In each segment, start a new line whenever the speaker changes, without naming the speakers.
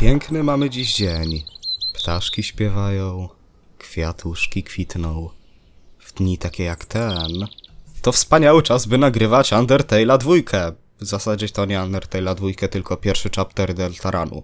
Piękny mamy dziś dzień. Ptaszki śpiewają, kwiatuszki kwitną. W dni takie jak ten, to wspaniały czas, by nagrywać Undertale'a dwójkę. W zasadzie to nie Undertale'a dwójkę, tylko pierwszy chapter Deltaranu.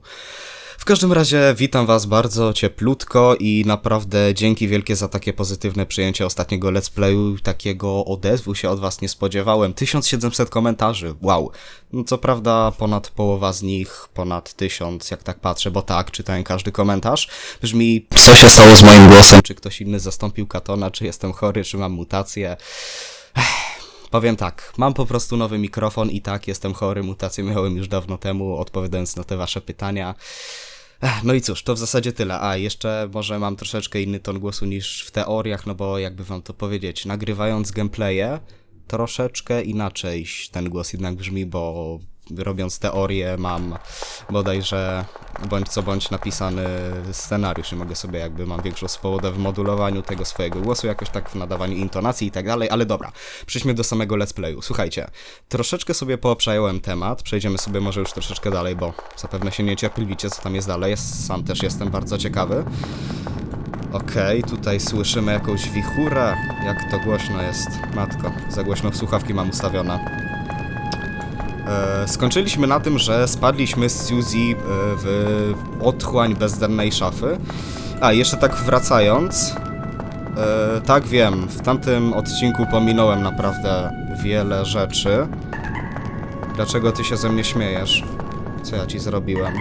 W każdym razie witam was bardzo cieplutko i naprawdę dzięki wielkie za takie pozytywne przyjęcie ostatniego let's playu. Takiego odezwu się od was nie spodziewałem. 1700 komentarzy, wow. No, co prawda ponad połowa z nich, ponad 1000, jak tak patrzę, bo tak, czytałem każdy komentarz. Brzmi, co się stało z moim głosem? Czy ktoś inny zastąpił Katona, czy jestem chory, czy mam mutację? Powiem tak, mam po prostu nowy mikrofon i tak, jestem chory, mutację miałem już dawno temu, odpowiadając na te wasze pytania. No i cóż, to w zasadzie tyle. A, jeszcze może mam troszeczkę inny ton głosu niż w teoriach, no bo jakby wam to powiedzieć, nagrywając gameplaye, troszeczkę inaczej ten głos jednak brzmi, bo robiąc teorię mam bodajże bądź co bądź napisany scenariusz i mogę sobie jakby mam większą swobodę w modulowaniu tego swojego głosu, jakoś tak w nadawaniu intonacji i tak dalej, ale dobra, przejdźmy do samego let's playu. Słuchajcie, troszeczkę sobie poobszająłem temat, przejdziemy sobie może już troszeczkę dalej, bo zapewne się niecierpliwicie, co tam jest dalej, sam też jestem bardzo ciekawy. Okej, tutaj słyszymy jakąś wichurę, jak to głośno jest, matko, za głośno słuchawki mam ustawione. E, skończyliśmy na tym, że spadliśmy z Suzy e, w otchłań bezdennej szafy. A, jeszcze tak wracając. E, tak wiem, w tamtym odcinku pominąłem naprawdę wiele rzeczy. Dlaczego ty się ze mnie śmiejesz? Co ja ci zrobiłem?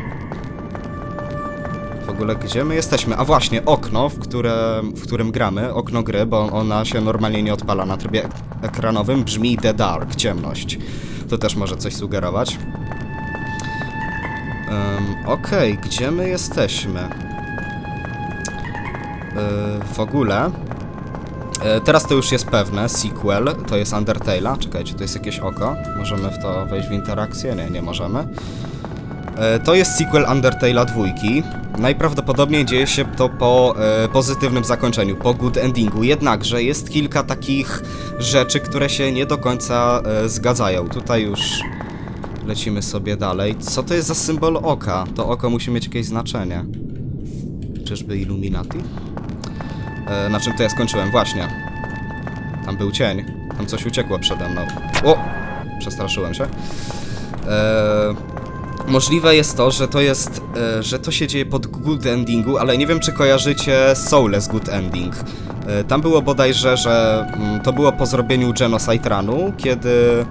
W ogóle gdzie my jesteśmy? A właśnie, okno, w, które, w którym gramy, okno gry, bo ona się normalnie nie odpala na trybie ek- ekranowym, brzmi The Dark, ciemność. To też może coś sugerować. Um, Okej, gdzie my jesteśmy? Yy, w ogóle... E, Teraz to już jest pewne, sequel, to jest Undertale'a. Czekajcie, to jest jakieś oko. Możemy w to wejść w interakcję? Nie, nie możemy. E, To jest sequel Undertale'a dwójki. Najprawdopodobniej dzieje się to po e, pozytywnym zakończeniu, po good endingu. Jednakże jest kilka takich rzeczy, które się nie do końca e, zgadzają. Tutaj już lecimy sobie dalej. Co to jest za symbol oka? To oko musi mieć jakieś znaczenie. Czyżby Illuminati? E, na czym to ja skończyłem? Właśnie. Tam był cień. Tam coś uciekło przede mną. O! Przestraszyłem się. Eee, Możliwe jest to, że to jest, e, że to się dzieje pod good endingu, ale nie wiem czy kojarzycie Soulless Good Ending. E, tam było bodajże, że mm, to było po zrobieniu Genocide Runu, kiedy...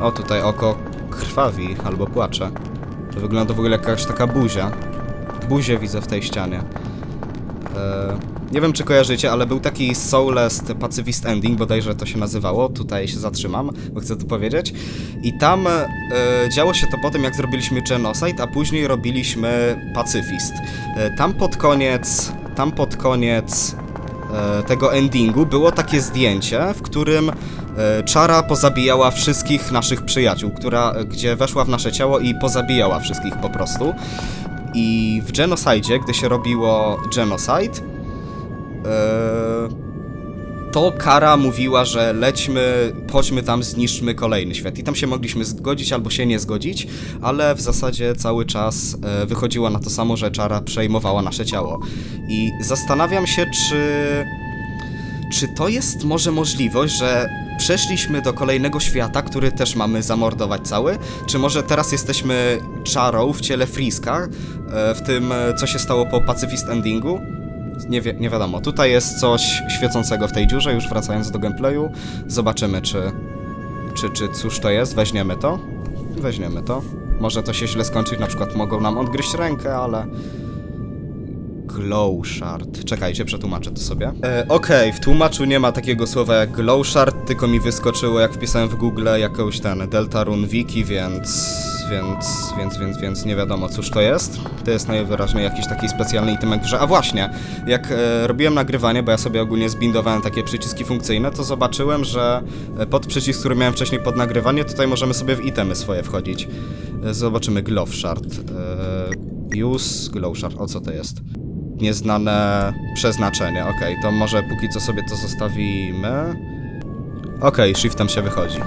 O, tutaj oko krwawi albo płacze. To wygląda w ogóle jak jakaś taka buzia. Buzię widzę w tej ścianie. E, nie wiem czy kojarzycie, ale był taki Soulless Pacifist Ending, bodajże to się nazywało, tutaj się zatrzymam, bo chcę to powiedzieć. I tam e, działo się to po tym, jak zrobiliśmy Genocide, a później robiliśmy Pacyfist. E, tam pod koniec, tam pod koniec e, tego endingu było takie zdjęcie, w którym e, Czara pozabijała wszystkich naszych przyjaciół, która, gdzie weszła w nasze ciało i pozabijała wszystkich po prostu. I w Genocide, gdy się robiło Genocide, Eee, to Kara mówiła, że lećmy, chodźmy tam, zniszczmy kolejny świat. I tam się mogliśmy zgodzić albo się nie zgodzić, ale w zasadzie cały czas e, wychodziło na to samo, że Czara przejmowała nasze ciało. I zastanawiam się, czy. Czy to jest może możliwość, że przeszliśmy do kolejnego świata, który też mamy zamordować cały? Czy może teraz jesteśmy czarą w ciele Friska, e, w tym, e, co się stało po Pacifist Endingu? Nie, wi- nie wiadomo. Tutaj jest coś świecącego w tej dziurze, już wracając do gameplayu. Zobaczymy, czy, czy, czy cóż to jest. Weźmiemy to. Weźmiemy to. Może to się źle skończyć, na przykład mogą nam odgryźć rękę, ale... Glow shard. Czekajcie, przetłumaczę to sobie. E, Okej, w tłumaczu nie ma takiego słowa jak glow shard, tylko mi wyskoczyło jak wpisałem w Google jakąś ten Deltarune Wiki, więc... Więc, więc, więc, więc nie wiadomo cóż to jest. To jest najwyraźniej jakiś taki specjalny itemek w grze. A właśnie, jak e, robiłem nagrywanie, bo ja sobie ogólnie zbindowałem takie przyciski funkcyjne, to zobaczyłem, że e, pod przycisk, który miałem wcześniej pod nagrywanie, tutaj możemy sobie w itemy swoje wchodzić. E, zobaczymy Glove Shard. E, use Glow Shard. O co to jest? Nieznane przeznaczenie. Okej, to może póki co sobie to zostawimy. Okej, shiftem się wychodzi.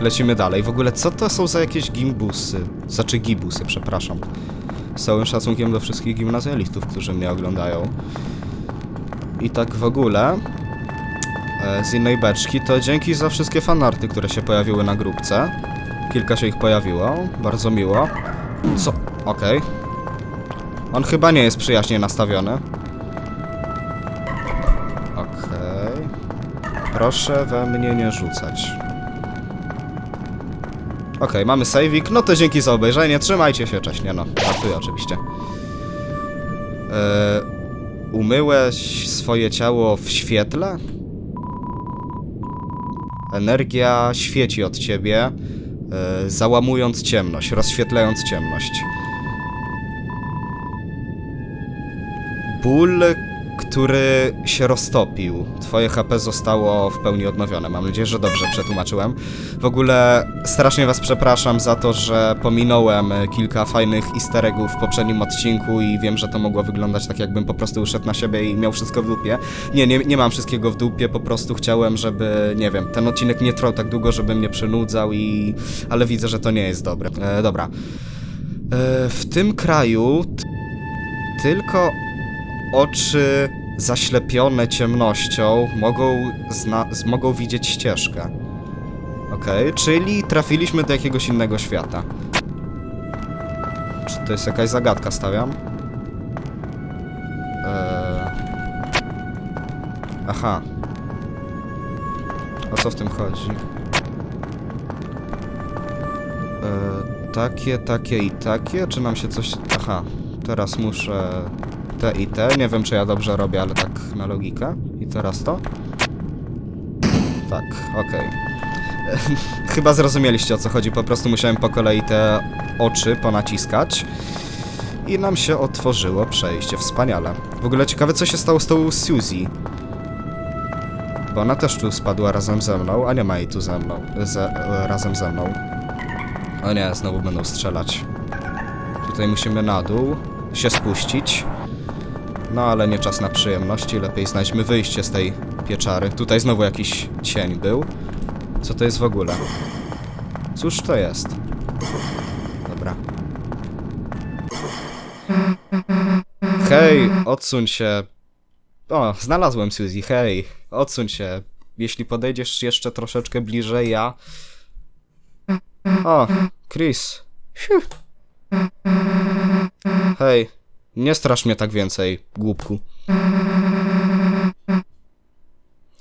Lecimy dalej. W ogóle co to są za jakieś gimbusy? Znaczy gibusy, przepraszam. Z całym szacunkiem do wszystkich gimnazjalistów, którzy mnie oglądają. I tak w ogóle, e, z innej beczki, to dzięki za wszystkie fanarty, które się pojawiły na grupce. Kilka się ich pojawiło, bardzo miło. Co? Okej. On chyba nie jest przyjaźnie nastawiony. Okej. Proszę we mnie nie rzucać. Okej, mamy saveik. No to dzięki za obejrzenie. Trzymajcie się, cześć. Nie no, żartuję oczywiście. Eee, umyłeś swoje ciało w świetle? Energia świeci od ciebie, e, załamując ciemność, rozświetlając ciemność. Ból, który się roztopił. Twoje HP zostało w pełni odnowione. Mam nadzieję, że dobrze przetłumaczyłem. W ogóle strasznie was przepraszam za to, że pominąłem kilka fajnych easter eggów w poprzednim odcinku i wiem, że to mogło wyglądać tak, jakbym po prostu uszedł na siebie i miał wszystko w dupie. Nie, nie, nie mam wszystkiego w dupie, po prostu chciałem, żeby, nie wiem, ten odcinek nie trwał tak długo, żeby mnie przynudzał i... ale widzę, że to nie jest dobre. E, dobra. E, w tym kraju tylko oczy zaślepione ciemnością mogą, mogą widzieć ścieżkę. Okej, czyli trafiliśmy do jakiegoś innego świata. Czy to jest jakaś zagadka, stawiam? Eee... Aha. O co w tym chodzi? Eee, takie, takie i takie? Czy nam się coś... Aha, teraz muszę te i te. Nie wiem, czy ja dobrze robię, ale tak na logikę. I teraz to? Tak, okej. Chyba zrozumieliście o co chodzi, po prostu musiałem po kolei te oczy ponaciskać i nam się otworzyło przejście, wspaniale. W ogóle ciekawe co się stało z tą Suzy. Bo ona też tu spadła razem ze mną, a nie ma jej tu ze mną, ze, razem ze mną. O nie, znowu będą strzelać. Tutaj musimy na dół się spuścić. No ale nie czas na przyjemności, lepiej znajdźmy wyjście z tej pieczary. Tutaj znowu jakiś cień był. Co to jest w ogóle? Cóż to jest? Dobra. Hej, odsuń się. O, znalazłem Suzy, hej, odsuń się. Jeśli podejdziesz jeszcze troszeczkę bliżej, ja... O, Chris. Hej, nie strasz mnie tak więcej, głupku.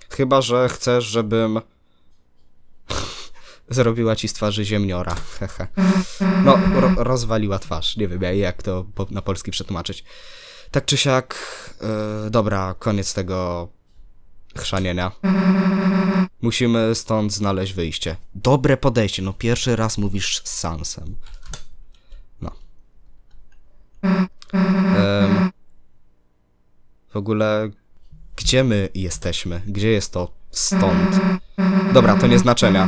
Chyba, że chcesz, żebym zrobiła ci z twarzy ziemniora. No, ro rozwaliła twarz. Nie wiem jak to na polski przetłumaczyć. Tak czy siak, yy, dobra, koniec tego chrzanienia. Musimy stąd znaleźć wyjście. Dobre podejście. No, pierwszy raz mówisz z Sansem. No. W ogóle, gdzie my jesteśmy? Gdzie jest to stąd? Dobra, to nie znaczenia.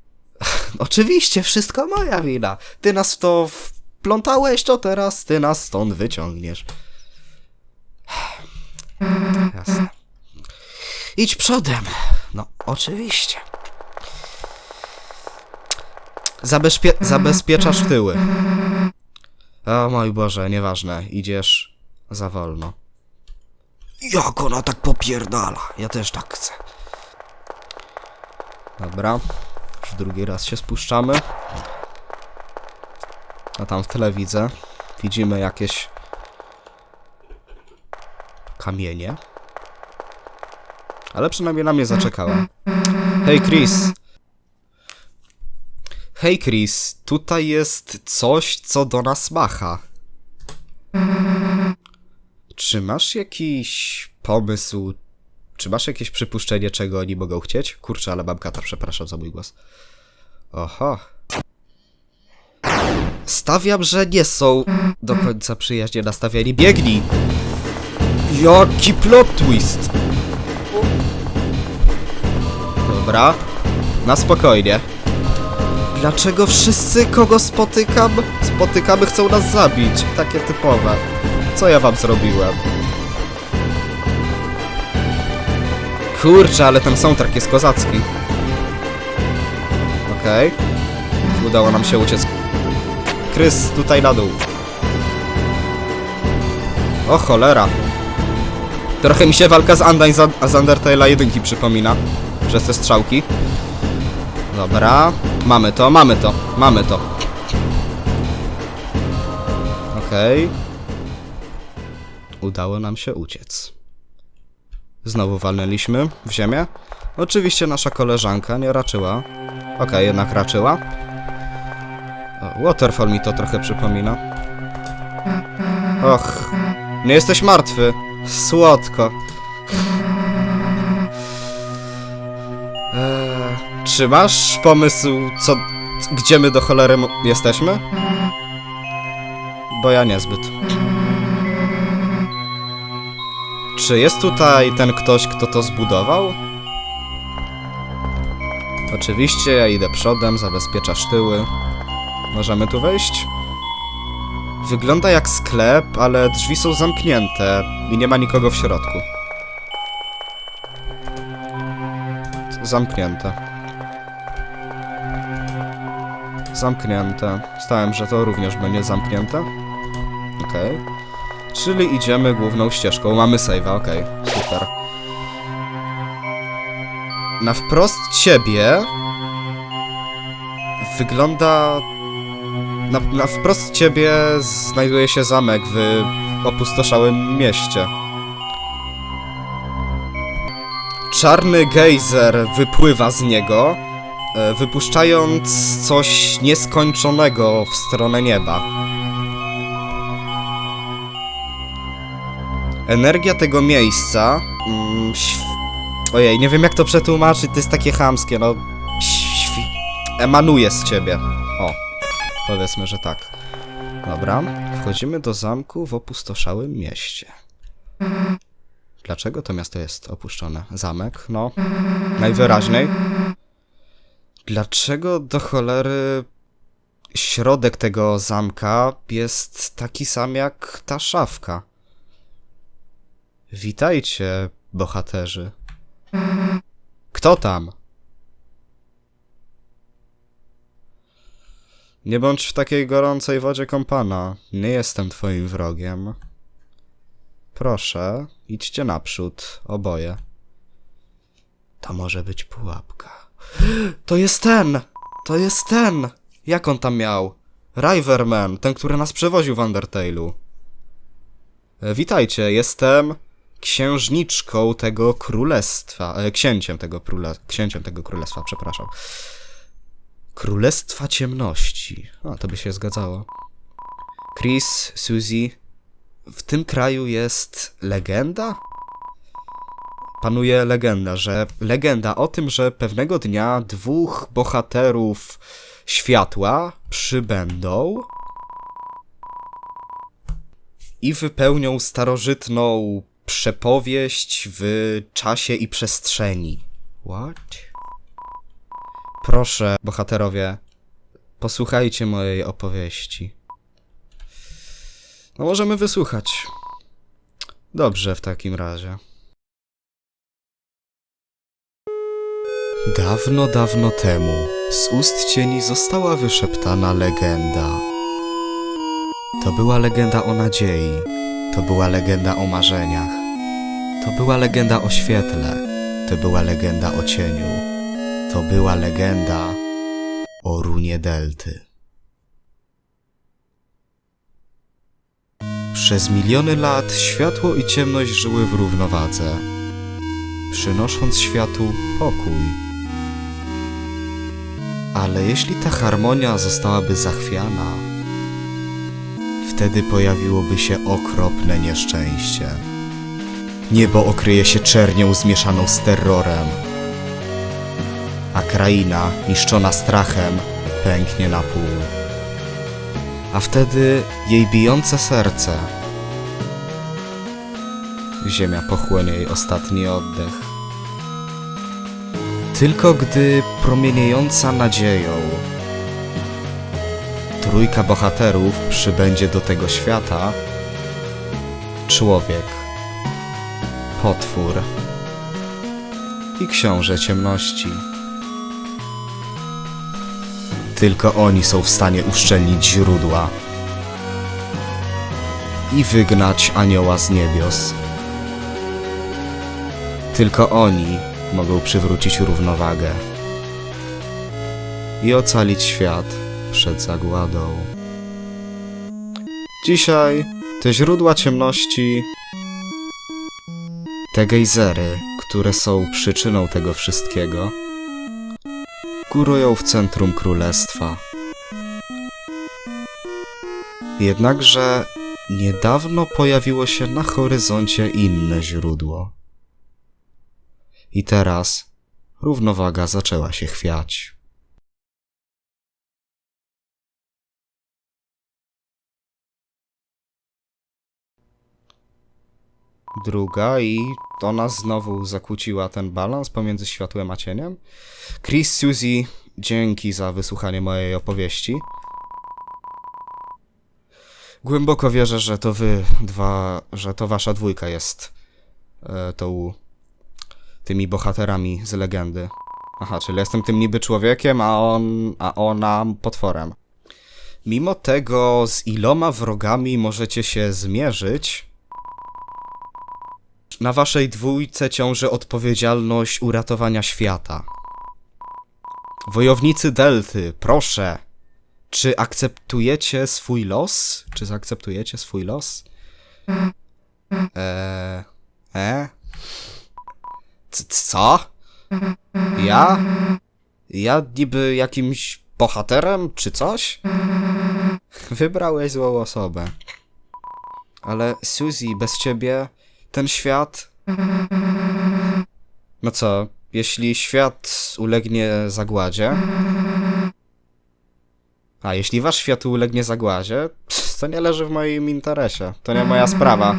Oczywiście, wszystko moja wina. Ty nas w to wplątałeś, to teraz ty nas stąd wyciągniesz. Jasne. Idź przodem. No, oczywiście. Zabezpie zabezpieczasz tyły. O mój Boże, nieważne. Idziesz za wolno. Jak ona tak popierdala? Ja też tak chcę. Dobra. Już drugi raz się spuszczamy. A tam w tle widzę. Widzimy jakieś kamienie. Ale przynajmniej na mnie zaczekała. Hej Chris. Hej Chris, tutaj jest coś, co do nas macha. Czy masz jakiś pomysł? Czy masz jakieś przypuszczenie, czego oni mogą chcieć? Kurczę, ale mam kata, przepraszam za mój głos. Oho. Stawiam, że nie są do końca przyjaźnie nastawieni. Biegnij! Jaki plot twist! Dobra, na spokojnie. Dlaczego wszyscy, kogo spotykam, spotykamy, chcą nas zabić? Takie typowe. Co ja wam zrobiłem? Kurczę, ale ten soundtrack jest kozacki. Okej. Udało nam się uciec. Krys, tutaj na dół. O cholera. Trochę mi się walka z Undyne z Undertale'a jedynki przypomina. Przez te strzałki. Dobra. Mamy to, mamy to, mamy to. Okej. Udało nam się uciec. Znowu walnęliśmy w ziemię. Oczywiście nasza koleżanka nie raczyła. Okej, jednak raczyła. Waterfall mi to trochę przypomina. Och, nie jesteś martwy. Słodko. Czy masz pomysł, co, gdzie my do cholery jesteśmy? Bo ja niezbyt. Czy jest tutaj ten ktoś, kto to zbudował? Oczywiście, ja idę przodem, zabezpieczasz tyły. Możemy tu wejść? Wygląda jak sklep, ale drzwi są zamknięte i nie ma nikogo w środku. Zamknięte. Zamknięte. Stałem, że to również będzie zamknięte. Okej. Czyli idziemy główną ścieżką. Mamy save'a, okej. Super. Na wprost ciebie wygląda na, na wprost ciebie znajduje się zamek w opustoszałym mieście. Czarny gejzer wypływa z niego, wypuszczając coś nieskończonego w stronę nieba. Energia tego miejsca. Mm, ojej, nie wiem jak to przetłumaczyć, to jest takie chamskie, no. Emanuje z ciebie. O, Powiedzmy, że tak. Dobra, wchodzimy do zamku w opustoszałym mieście. Dlaczego to miasto jest opuszczone? Zamek? No, najwyraźniej. Dlaczego do cholery środek tego zamka jest taki sam jak ta szafka? Witajcie, bohaterzy. Kto tam? Nie bądź w takiej gorącej wodzie kąpana. Nie jestem twoim wrogiem. Proszę, idźcie naprzód, oboje. To może być pułapka. To jest ten! To jest ten! Jak on tam miał? Riverman, ten, który nas przewoził w Undertale'u. E, Witajcie, jestem księżniczką tego królestwa. E, księciem tego, króle, księciem tego królestwa, przepraszam. Królestwa Ciemności. A, to by się zgadzało. Chris, Suzy, w tym kraju jest legenda? Panuje legenda, że legenda o tym, że pewnego dnia dwóch bohaterów światła przybędą i wypełnią starożytną przepowieść w czasie i przestrzeni. What? Proszę, bohaterowie, posłuchajcie mojej opowieści. No, możemy wysłuchać. Dobrze, w takim razie. Dawno, dawno temu z ust cieni została wyszeptana legenda. To była legenda o nadziei, to była legenda o marzeniach, to była legenda o świetle, to była legenda o cieniu. To była legenda o runie Delty. Przez miliony lat światło i ciemność żyły w równowadze, przynosząc światu pokój. Ale jeśli ta harmonia zostałaby zachwiana, wtedy pojawiłoby się okropne nieszczęście. Niebo okryje się czernią zmieszaną z terrorem, a kraina, niszczona strachem, pęknie na pół. A wtedy jej bijące serce. Ziemia pochłonie jej ostatni oddech. Tylko gdy promieniejąca nadzieją trójka bohaterów przybędzie do tego świata, człowiek, potwór i książę ciemności. Tylko oni są w stanie uszczelnić źródła. i wygnać anioła z niebios. Tylko oni mogą przywrócić równowagę i ocalić świat przed zagładą. Dzisiaj te źródła ciemności, te gejzery, które są przyczyną tego wszystkiego, górują w centrum królestwa. Jednakże niedawno pojawiło się na horyzoncie inne źródło. I teraz równowaga zaczęła się chwiać. Druga i ona znowu zakłóciła ten balans pomiędzy światłem a cieniem. Chris, Suzy, dzięki za wysłuchanie mojej opowieści. Głęboko wierzę, że to wy dwa, że to wasza dwójka jest e, tą tymi bohaterami z legendy. Aha, czyli jestem tym niby człowiekiem, a on, a ona potworem. Mimo tego, z iloma wrogami możecie się zmierzyć, na waszej dwójce ciąży odpowiedzialność uratowania świata. Wojownicy Delty, proszę, czy akceptujecie swój los? Czy zaakceptujecie swój los? Eee, e? Co? Ja? Ja niby jakimś bohaterem, czy coś? Wybrałeś złą osobę. Ale Suzy, bez ciebie ten świat. No co, jeśli świat ulegnie zagładzie. A jeśli wasz świat ulegnie zagładzie, to nie leży w moim interesie. To nie moja sprawa.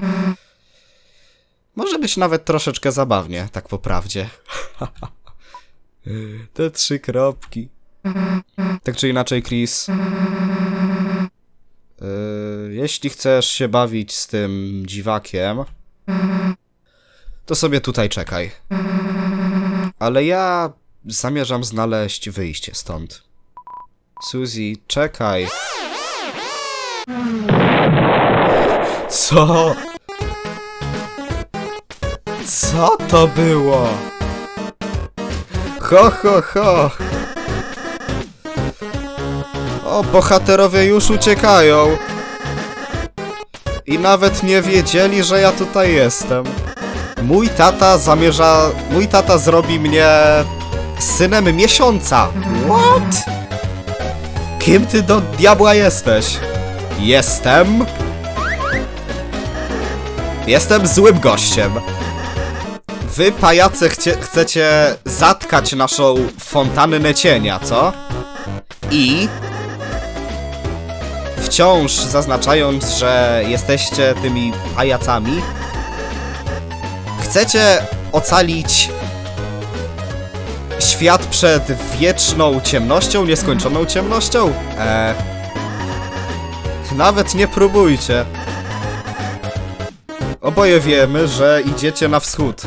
Może być nawet troszeczkę zabawnie, tak po prawdzie. Te trzy kropki. Tak czy inaczej, Chris. Yy, jeśli chcesz się bawić z tym dziwakiem, to sobie tutaj czekaj. Ale ja zamierzam znaleźć wyjście stąd. Suzy, czekaj. Co? Co to było? Ho, ho, ho. O, bohaterowie już uciekają. I nawet nie wiedzieli, że ja tutaj jestem. Mój tata zamierza. Mój tata zrobi mnie. synem miesiąca. What? Kim ty do diabła jesteś? Jestem. Jestem złym gościem. Wy, pajace, chcie, chcecie zatkać naszą fontannę cienia, co? I wciąż zaznaczając, że jesteście tymi pajacami, chcecie ocalić świat przed wieczną ciemnością, nieskończoną ciemnością? Eee, nawet nie próbujcie. Oboje wiemy, że idziecie na wschód.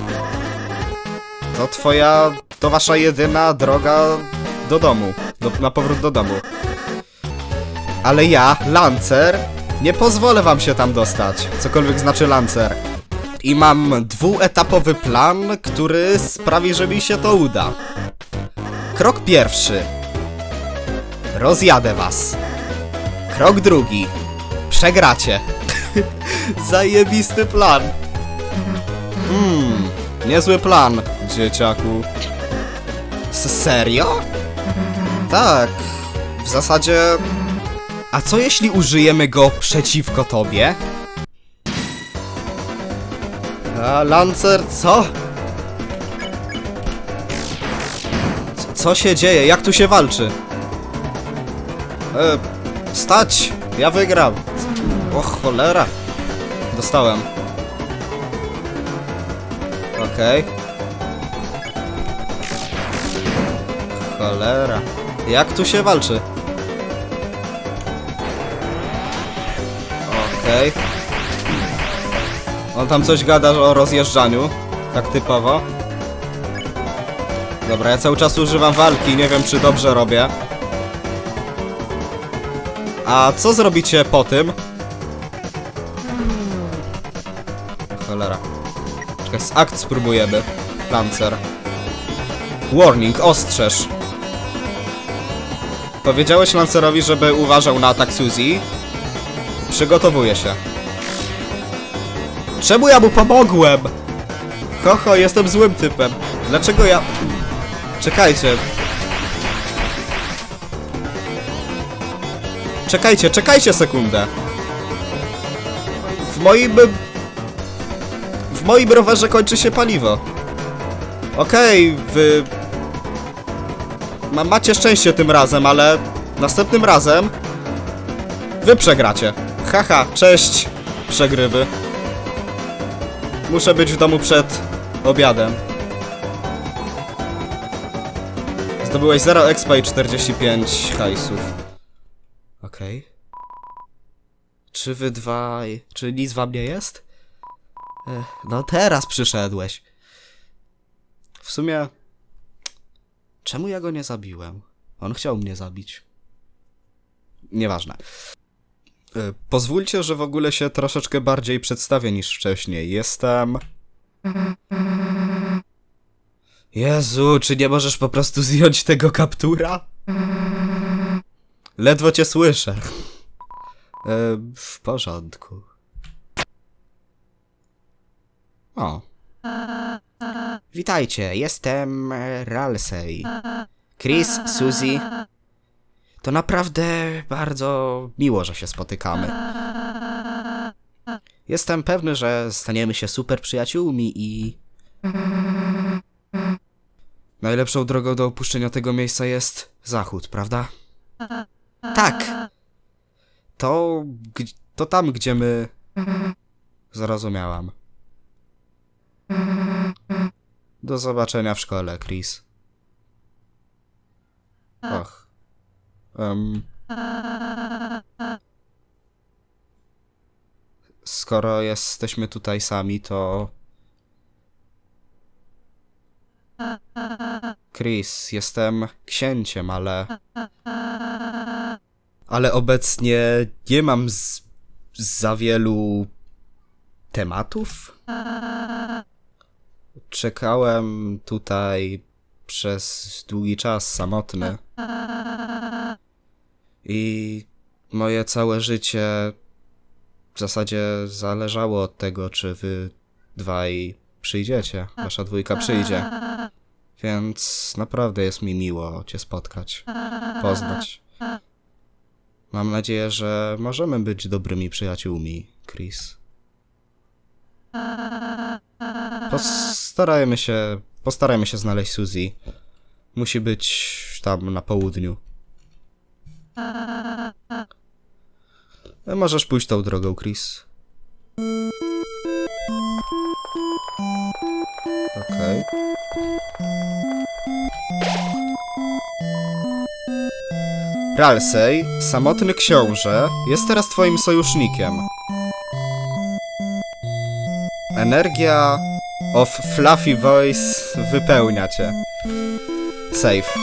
To twoja, to wasza jedyna droga do domu, do, na powrót do domu. Ale ja, Lancer, nie pozwolę wam się tam dostać. Cokolwiek znaczy Lancer. I mam dwuetapowy plan, który sprawi, że mi się to uda. Krok pierwszy. Rozjadę was. Krok drugi. Przegracie. Zajebisty plan. Hmm, niezły plan, dzieciaku. S serio? Tak, w zasadzie a co jeśli użyjemy go przeciwko tobie? A Lancer, co? Co się dzieje? Jak tu się walczy? E, stać! Ja wygram! O cholera! Dostałem. Okej. Cholera. Jak tu się walczy? Okej. On tam coś gada o rozjeżdżaniu. Tak typowo. Dobra, ja cały czas używam walki, nie wiem czy dobrze robię. A co zrobicie po tym? Cholera. Czekaj, z akt spróbujemy. Lancer. Warning, ostrzeż. Powiedziałeś Lancerowi, żeby uważał na atak Suzy. Przygotowuję się. Czemu ja mu pomogłem? Hoho, jestem złym typem. Dlaczego ja... Czekajcie. Czekajcie, czekajcie sekundę. W moim... W moim rowerze kończy się paliwo. Okej, wy... Ma, macie szczęście tym razem, ale następnym razem wy przegracie. Haha, cześć, przegrywy. Muszę być w domu przed obiadem. Zdobyłeś 0 expa i 45 hajsów. Okej. Czy wy dwaj... Czy nic wam nie jest? Ech, no teraz przyszedłeś. W sumie... Czemu ja go nie zabiłem? On chciał mnie zabić. Nieważne. E, Pozwólcie, że w ogóle się troszeczkę bardziej przedstawię niż wcześniej. Jestem... Jezu, czy nie możesz po prostu zdjąć tego kaptura? Ledwo cię słyszę. E, w porządku. O. Witajcie, jestem e, Ralsei. Chris, Suzy. To naprawdę bardzo miło, że się spotykamy. Jestem pewny, że staniemy się super przyjaciółmi i. Najlepszą drogą do opuszczenia tego miejsca jest zachód, prawda? Tak. To. To tam, gdzie my. Zrozumiałam. Do zobaczenia w szkole, Chris. Och. Em. Skoro jesteśmy tutaj sami, to. Chris, jestem księciem, ale. Ale obecnie nie mam z, za wielu tematów. Czekałem tutaj przez długi czas samotny. I moje całe życie w zasadzie zależało od tego, czy wy dwaj przyjdziecie. Wasza dwójka przyjdzie. Więc naprawdę jest mi miło cię spotkać, poznać. Mam nadzieję, że możemy być dobrymi przyjaciółmi, Chris. Postarajmy się, postarajmy się znaleźć Suzy. Musi być tam na południu. Możesz pójść tą drogą, Chris. Okej. Ralsei, samotny książę, jest teraz twoim sojusznikiem. Energia of Fluffy Voice wypełnia cię. Save.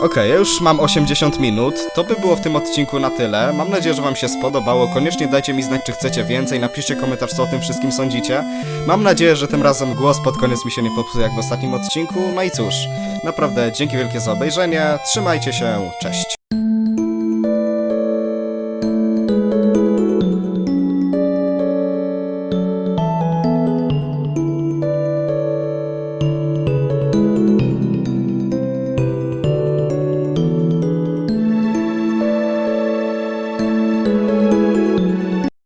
Okej, ja już mam 80 minut. To by było w tym odcinku na tyle. Mam nadzieję, że Wam się spodobało. Koniecznie dajcie mi znać, czy chcecie więcej. Napiszcie komentarz, co o tym wszystkim sądzicie. Mam nadzieję, że tym razem głos pod koniec mi się nie popsuje jak w ostatnim odcinku. No i cóż, naprawdę dzięki wielkie za obejrzenie. Trzymajcie się, cześć.